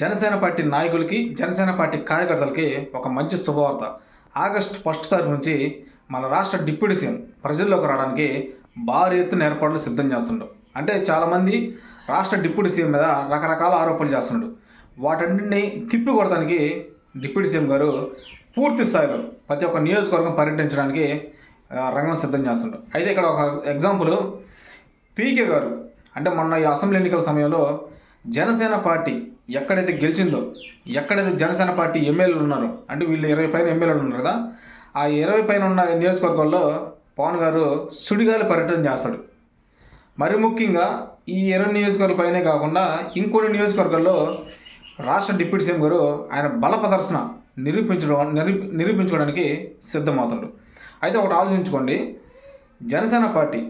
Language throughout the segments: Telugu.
జనసేన పార్టీ నాయకులకి జనసేన పార్టీ కార్యకర్తలకి ఒక మంచి శుభవార్త. ఆగస్టు ఫస్ట్ తారీఖు నుంచి మన రాష్ట్ర డిప్యూటీ సీఎం ప్రజల్లోకి రావడానికి భారీ ఎత్తున ఏర్పాట్లు సిద్ధం చేస్తుండు. అంటే చాలామంది రాష్ట్ర డిప్యూటీ సీఎం మీద రకరకాల ఆరోపణలు చేస్తున్నాడు వాటన్నింటినీ తిప్పి కొడటానికి డిప్యూటీ సీఎం గారు పూర్తి స్థాయిలో ప్రతి ఒక్క నియోజకవర్గం పర్యటించడానికి రంగం సిద్ధం చేస్తుండు. అయితే ఇక్కడ ఒక ఎగ్జాంపుల్. పీకే గారు అంటే మొన్న ఈ అసెంబ్లీ ఎన్నికల సమయంలో జనసేన పార్టీ ఎక్కడైతే గెలిచిందో ఎక్కడైతే జనసేన పార్టీ ఎమ్మెల్యేలు ఉన్నారో అంటే వీళ్ళు ఇరవై పైన ఎమ్మెల్యేలు ఉన్నారు కదా ఆ ఇరవై పైన ఉన్న నియోజకవర్గాల్లో పవన్ గారు సుడిగాలి పర్యటన చేస్తాడు. మరి ముఖ్యంగా ఈ ఇరవై నియోజకవర్గాల పైనే కాకుండా ఇంకొన్ని నియోజకవర్గాల్లో రాష్ట్ర డిప్యూటీ సీఎం గారు ఆయన బల ప్రదర్శన నిరూపించడం నిరూ- నిరూపించుకోవడానికి సిద్ధమవుతాడు. అయితే ఒకటి ఆలోచించుకోండి. జనసేన పార్టీ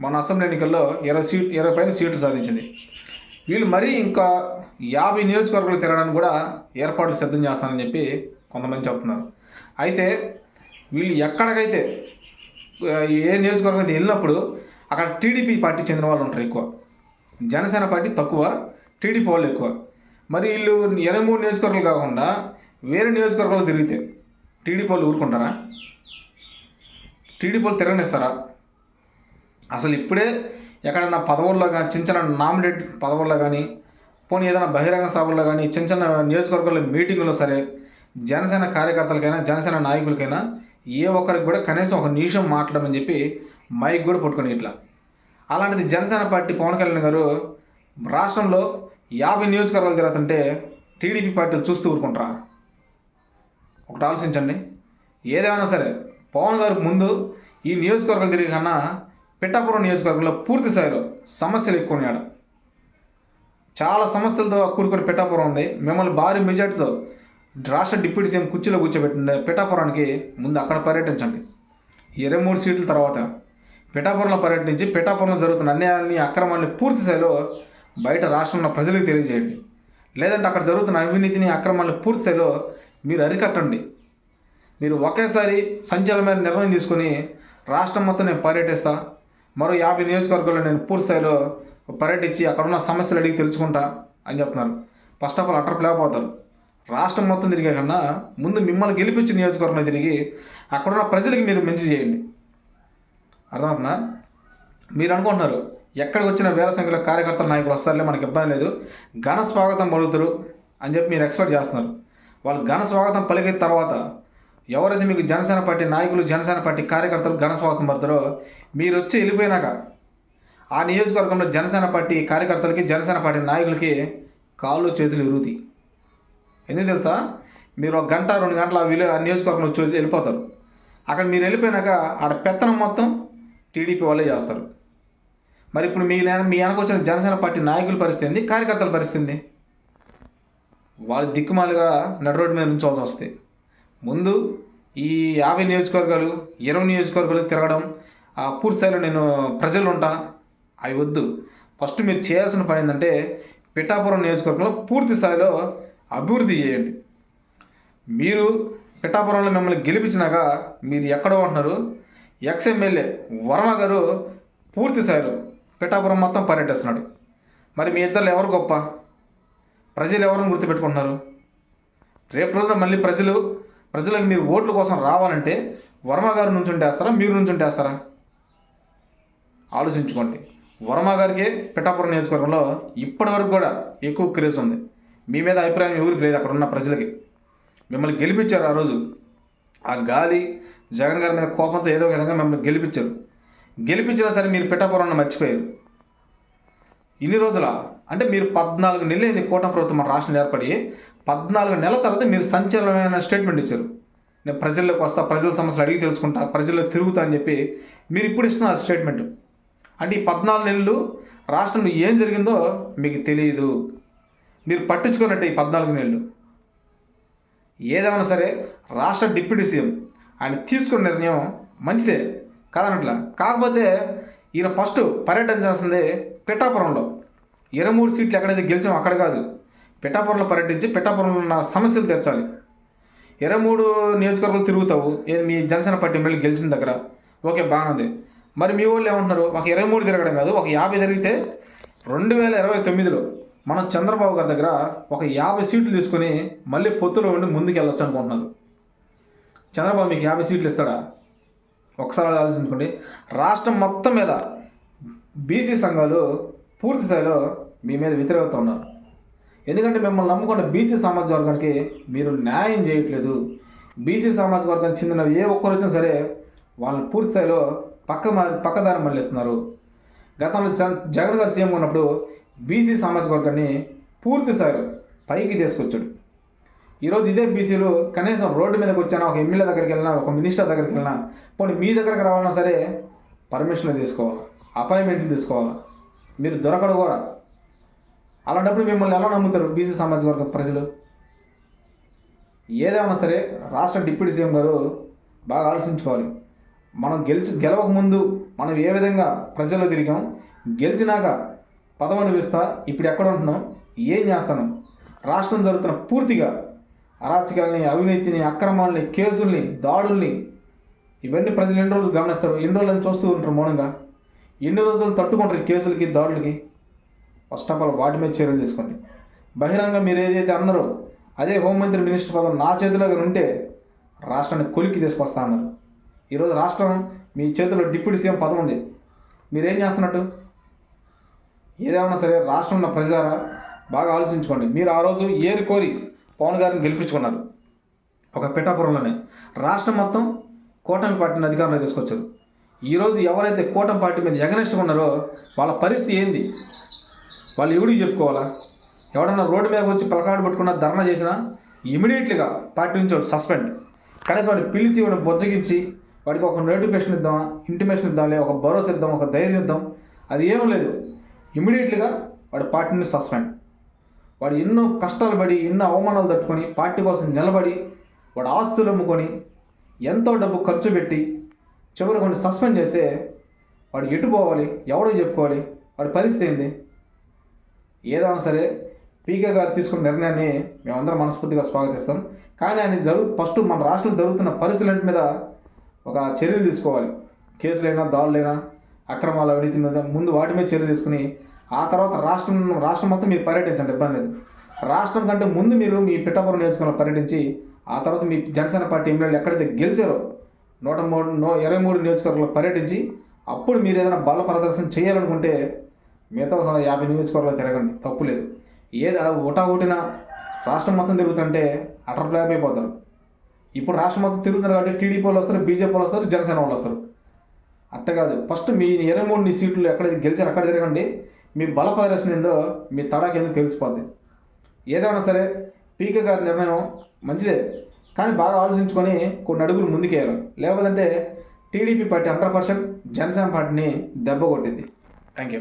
మన అసెంబ్లీ ఎన్నికల్లో ఇరవై సీట్ ఇరవై పైన సీట్లు సాధించింది. వీళ్ళు మరీ ఇంకా యాభై నియోజకవర్గాలు తిరగడానికి కూడా ఏర్పాట్లు సిద్ధం చేస్తానని చెప్పి కొంతమంది చెప్తున్నారు. అయితే వీళ్ళు ఎక్కడికైతే ఏ నియోజకవర్గం అయితే వెళ్ళినప్పుడు అక్కడ టీడీపీ పార్టీ చెందిన వాళ్ళు ఉంటారు ఎక్కువ. జనసేన పార్టీ తక్కువ టీడీపీ వాళ్ళు ఎక్కువ. మరి వీళ్ళు ఇరవై మూడు నియోజకవర్గాలు కాకుండా వేరే నియోజకవర్గాలు తిరిగితే టీడీపీ వాళ్ళు ఊరుకుంటారా? టీడీపీ వాళ్ళు తిరగనిస్తారా? అసలు ఇప్పుడే ఎక్కడైనా పదవుల్లో కానీ చిన్న చిన్న నామినేట్ పదవుల్లో కానీ పోనీ ఏదైనా బహిరంగ సభల్లో కానీ చిన్న చిన్న నియోజకవర్గాల మీటింగుల్లో సరే జనసేన కార్యకర్తలకైనా జనసేన నాయకులకైనా ఏ ఒక్కరికి కూడా కనీసం ఒక నిమిషం మాట్లాడమని చెప్పి మైక్ కూడా పట్టుకుని ఇట్లా. అలాంటిది జనసేన పార్టీ పవన్ కళ్యాణ్ గారు రాష్ట్రంలో యాభై నియోజకవర్గాలు తిరుగుతుంటే టీడీపీ పార్టీలు చూస్తూ ఊరుకుంటారా? ఒకటి ఆలోచించండి. ఏదేమైనా సరే పవన్ గారు ముందు ఈ నియోజకవర్గాలు తిరిగి కన్నా పిఠాపురం నియోజకవర్గంలో పూర్తి స్థాయిలో సమస్యలు ఎక్కువ చాలా సమస్యలతో కూడుకుని పిఠాపురం ఉంది. మిమ్మల్ని భారీ మెజార్టీతో రాష్ట్ర డిప్యూటీ సీఎం కుర్చీలో కూర్చోబెట్టిన పిఠాపురానికి ముందు అక్కడ పర్యటించండి. ఇరవై మూడు సీట్ల తర్వాత పిఠాపురంలో పర్యటించి పిఠాపురంలో జరుగుతున్న అన్యాయాన్ని అక్రమాన్ని పూర్తి స్థాయిలో బయట రాష్ట్రంలో ప్రజలకు తెలియజేయండి. లేదంటే అక్కడ జరుగుతున్న అవినీతిని అక్రమాన్ని పూర్తి స్థాయిలో మీరు అరికట్టండి. మీరు ఒకేసారి సంచలనమైన నిర్ణయం తీసుకొని రాష్ట్రం మొత్తం నేను పర్యటిస్తా. మరో యాభై నియోజకవర్గాల్లో నేను పూర్తిస్థాయిలో పర్యటించి అక్కడ ఉన్న సమస్యలు అడిగి తెలుసుకుంటా అని చెప్తున్నారు. ఫస్ట్ ఆఫ్ ఆల్ అటర్ లేకపోతారు రాష్ట్రం మొత్తం తిరిగే కన్నా ముందు మిమ్మల్ని గెలిపించి నియోజకవర్గంలో తిరిగి అక్కడున్న ప్రజలకి మీరు మంచి చేయండి. అర్థమవుతుందా? మీరు అనుకుంటున్నారు ఎక్కడికి వచ్చిన వేల సంఖ్యలో కార్యకర్తల నాయకులు వస్తారులే మనకి ఇబ్బంది లేదు. ఘన స్వాగతం పలుకుతారు అని చెప్పి మీరు ఎక్స్పెక్ట్ చేస్తున్నారు. వాళ్ళు ఘన స్వాగతం పలికిన తర్వాత ఎవరైతే మీకు జనసేన పార్టీ నాయకులు జనసేన పార్టీ కార్యకర్తలు ఘన స్వాగతం పడతారో మీరు వచ్చి వెళ్ళిపోయినాక ఆ నియోజకవర్గంలో జనసేన పార్టీ కార్యకర్తలకి జనసేన పార్టీ నాయకులకి కాళ్ళు చేతులు ఇరుగుతాయి ఎందుకు తెలుసా? మీరు ఒక గంట రెండు గంటల ఆ విలే ఆ నియోజకవర్గంలో వచ్చి వెళ్ళిపోతారు. అక్కడ మీరు వెళ్ళిపోయినాక ఆడ పెత్తనం మొత్తం టీడీపీ వాళ్ళే చేస్తారు. మరి ఇప్పుడు మీ మీ వెనక వచ్చిన జనసేన పార్టీ నాయకుల పరిస్థితి ఏంది? కార్యకర్తల పరిస్థితి వాళ్ళు దిక్కుమాలుగా నడు రోడ్డు మీద నుంచోవాల్సి వస్తే. ముందు ఈ యాభై నియోజకవర్గాలు ఇరవై నియోజకవర్గాలు తిరగడం ఆ పూర్తి స్థాయిలో నేను ప్రజలు ఉంటా అవి వద్దు. ఫస్ట్ మీరు చేయాల్సిన పని ఏంటంటే పిఠాపురం నియోజకవర్గంలో పూర్తి స్థాయిలో అభివృద్ధి చేయండి. మీరు పిఠాపురంలో మిమ్మల్ని గెలిపించినాక మీరు ఎక్కడో ఉంటున్నారు. ఎక్స్ ఎమ్మెల్యే వర్మ గారు పూర్తి స్థాయిలో పిఠాపురం మొత్తం పర్యటిస్తున్నాడు. మరి మీ ఇద్దరు ఎవరు గొప్ప? ప్రజలు ఎవరిని గుర్తుపెట్టుకుంటున్నారు? రేపు రోజున మళ్ళీ ప్రజలు ప్రజలకు మీరు ఓట్ల కోసం రావాలంటే వర్మ గారు నుంచి ఉంటేస్తారా మీరు నుంచి ఉంటేస్తారా? ఆలోచించుకోండి. వర్మ గారికి పిఠాపురం నియోజకవర్గంలో ఇప్పటి వరకు కూడా ఎక్కువ క్రేజ్ ఉంది. మీ మీద అభిప్రాయం ఎవరికి లేదు అక్కడ ఉన్న ప్రజలకి. మిమ్మల్ని గెలిపించారు ఆ రోజు. ఆ గాలి జగన్ గారి మీద కోపంతో ఏదో ఒక విధంగా మిమ్మల్ని గెలిపించారు. గెలిపించినా సరే మీరు పిఠాపురం మర్చిపోయారు. ఇన్ని రోజుల అంటే మీరు పద్నాలుగు నెలలు అయింది కూటమి ప్రభుత్వం మన రాష్ట్రం ఏర్పడి పద్నాలుగు నెలల తర్వాత మీరు సంచలనమైన స్టేట్మెంట్ ఇచ్చారు. నేను ప్రజల్లోకి వస్తా ప్రజల సమస్యలు అడిగి తెలుసుకుంటా ప్రజల్లో తిరుగుతా అని చెప్పి మీరు ఇప్పుడు ఇస్తున్నారు స్టేట్మెంట్ అంటే ఈ పద్నాలుగు నెలలు రాష్ట్రంలో ఏం జరిగిందో మీకు తెలియదు మీరు పట్టించుకున్నట్టే ఈ పద్నాలుగు నెలలు. ఏదేమైనా సరే రాష్ట్ర డిప్యూటీ సీఎం ఆయన తీసుకున్న నిర్ణయం మంచిదే కాదనట్లా కాకపోతే ఈయన ఫస్ట్ పర్యటించాల్సిందే పిఠాపురంలో. ఇరవై మూడు సీట్లు ఎక్కడైతే గెలిచామో అక్కడ కాదు. పిఠాపురంలో పర్యటించి పిఠాపురంలో ఉన్న సమస్యలు తీర్చాలి. ఇరవై మూడు నియోజకవర్గాలు తిరుగుతావు. మీ జనసేన పార్టీ ఎమ్మెల్యే గెలిచిన దగ్గర. ఓకే బాగుంది మరి మీ వాళ్ళు ఏమంటున్నారు? ఒక ఇరవై మూడు తిరగడం కాదు ఒక యాభై తిరిగితే రెండు వేల ఇరవై తొమ్మిదిలో మనం చంద్రబాబు గారి దగ్గర ఒక యాభై సీట్లు తీసుకొని మళ్ళీ పొత్తులో ఉండి ముందుకు వెళ్ళొచ్చు అనుకుంటున్నారు. చంద్రబాబు మీకు యాభై సీట్లు ఇస్తాడా? ఒకసారి ఆలోచించుకోండి రాష్ట్రం మొత్తం మీద బీసీ సంఘాలు పూర్తి స్థాయిలో మీ మీద వ్యతిరేకత ఉన్నారు. ఎందుకంటే మిమ్మల్ని నమ్ముకున్న బీసీ సామాజిక వర్గానికి మీరు న్యాయం చేయట్లేదు. బీసీ సామాజిక వర్గానికి చెందిన ఏ ఒక్కరు వచ్చినా సరే వాళ్ళని పూర్తి స్థాయిలో పక్క పక్కదారి మళ్ళిస్తున్నారు. గతంలో జగన్ జగన్ గారు సీఎం ఉన్నప్పుడు బీసీ సామాజిక వర్గాన్ని పూర్తి స్థాయిలో పైకి తీసుకొచ్చాడు. ఈరోజు ఇదే బీసీలు కనీసం రోడ్డు మీదకి వచ్చినా ఒక ఎమ్మెల్యే దగ్గరికి వెళ్ళినా ఒక మినిస్టర్ దగ్గరికి వెళ్ళినా పోనీ మీ దగ్గరికి రావాలన్నా సరే పర్మిషన్లు తీసుకోవాలి అపాయింట్మెంట్లు తీసుకోవాలి? మీరు దొరకడు కూడా. అలాంటప్పుడు మిమ్మల్ని ఎలా నమ్ముతారు బీసీ సామాజిక వర్గ ప్రజలు? ఏదేమన్నా సరే రాష్ట్ర డిప్యూటీ సీఎం గారు బాగా ఆలోచించుకోవాలి. మనం గెలిచి గెలవక ముందు మనం ఏ విధంగా ప్రజల్లో తిరిగాం? గెలిచినాక పదవి అనిపిస్తా ఇప్పుడు ఎక్కడ ఉంటున్నాం? ఏం చేస్తాను రాష్ట్రం జరుగుతున్న పూర్తిగా అరాచకాలని అవినీతిని అక్రమాలని కేసుల్ని దాడుల్ని ఇవన్నీ ప్రజలు ఎన్ని రోజులు గమనిస్తారు ఎన్ని రోజులు చూస్తూ ఉంటారు మౌనంగా? ఎన్ని రోజులు తట్టుకుంటారు కేసులకి దాడులకి? ఫస్ట్ ఆఫ్ ఆల్ వాటి మీద చర్యలు తీసుకోండి. బహిరంగ మీరు ఏదైతే అన్నారో అదే హోంమంత్రి మినిస్టర్ పదం నా చేతిలో ఉంటే రాష్ట్రాన్ని కొలిక్కి తీసుకొస్తా అన్నారు. ఈరోజు రాష్ట్రం మీ చేతిలో డిప్యూటీ సీఎం పదం ఉంది. మీరేం చేస్తున్నట్టు? ఏదేమన్నా సరే రాష్ట్రం ఉన్న ప్రజలారా బాగా ఆలోచించుకోండి. మీరు ఆ రోజు ఏరి కోరి పవన్ గారిని గెలిపించుకున్నారు. ఒక పిఠాపురంలోనే. రాష్ట్రం మొత్తం కూటమి పార్టీని అధికారంలో తీసుకొచ్చారు. ఈరోజు ఎవరైతే కూటమి పార్టీ మీద ఎగనెస్ట్గా ఉన్నారో వాళ్ళ పరిస్థితి ఏంది? వాళ్ళు ఎవడికి చెప్పుకోవాలా? ఎవడన్నా రోడ్డు మీద వచ్చి పలకాడు పట్టుకున్న ధర్నా చేసినా ఇమీడియట్లీగా పార్టీ నుంచి సస్పెండ్. కనీసం వాడిని పిలిచి వాడిని బొజ్జగించి వాడికి ఒక నోటిఫికేషన్ ఇద్దామా ఇంటిమేషన్ ఇద్దాంలే ఒక భరోసా ఇద్దాం ఒక ధైర్యం ఇద్దాం అది ఏం లేదు. ఇమీడియట్లీగా వాడి పార్టీ నుంచి సస్పెండ్. వాడు ఎన్నో కష్టాలు పడి ఎన్నో అవమానాలు తట్టుకొని పార్టీ కోసం నిలబడి వాడు ఆస్తులు అమ్ముకొని ఎంతో డబ్బు ఖర్చు పెట్టి చివరికి కొన్ని సస్పెండ్ చేస్తే వాడు ఎటు పోవాలి ఎవడో చెప్పుకోవాలి వాడి పరిస్థితి ఏంది? ఏదైనా సరే పీకే గారు తీసుకున్న నిర్ణయాన్ని మేమందరం మనస్ఫూర్తిగా స్వాగతిస్తాం. కానీ ఆయన జరుగు ఫస్ట్ మన రాష్ట్రంలో జరుగుతున్న పరిస్థితుల మీద ఒక చర్యలు తీసుకోవాలి. కేసులైనా దాడులైనా అక్రమాల అవినీతి మీద ముందు వాటి మీద చర్యలు తీసుకుని ఆ తర్వాత రాష్ట్రం రాష్ట్రం మొత్తం మీరు పర్యటించండి ఇబ్బంది లేదు. రాష్ట్రం కంటే ముందు మీరు మీ పిఠాపురం నియోజకవర్గంలో పర్యటించి ఆ తర్వాత మీ జనసేన పార్టీ ఎమ్మెల్యేలు ఎక్కడైతే గెలిచారో నూట మూడు నూ ఇరవై మూడు నియోజకవర్గంలో పర్యటించి అప్పుడు మీరు ఏదైనా బల ప్రదర్శన చేయాలనుకుంటే మిగతా ఒక యాభై నియోజకవర్గాలు తిరగండి తప్పు లేదు. ఏది ఒకటా ఊటా రాష్ట్రం మొత్తం తిరుగుతుంటే అటర్ ఫ్లాప్ అయిపోతారు ఇప్పుడు రాష్ట్రం మొత్తం తిరుగుతున్నారు కాబట్టి టీడీపీ వాళ్ళు వస్తారు బీజేపీ వాళ్ళు వస్తారు జనసేన వాళ్ళు వస్తారు. అట్ట కాదు. ఫస్ట్ మీ ఇరవై మూడు నీ సీట్లు ఎక్కడైతే గెలిచారు అక్కడ తిరగండి. మీ బల ప్రదర్శన ఏందో మీ తడాకి ఎందుకు తెలిసిపోద్ది? ఏదైనా సరే పీకే గారి నిర్ణయం మంచిదే. కానీ బాగా ఆలోచించుకొని కొన్ని అడుగులు ముందుకేయాలి. లేకపోతే TDP party hundred percent Janasena పార్టీని దెబ్బ కొట్టింది థ్యాంక్ యూ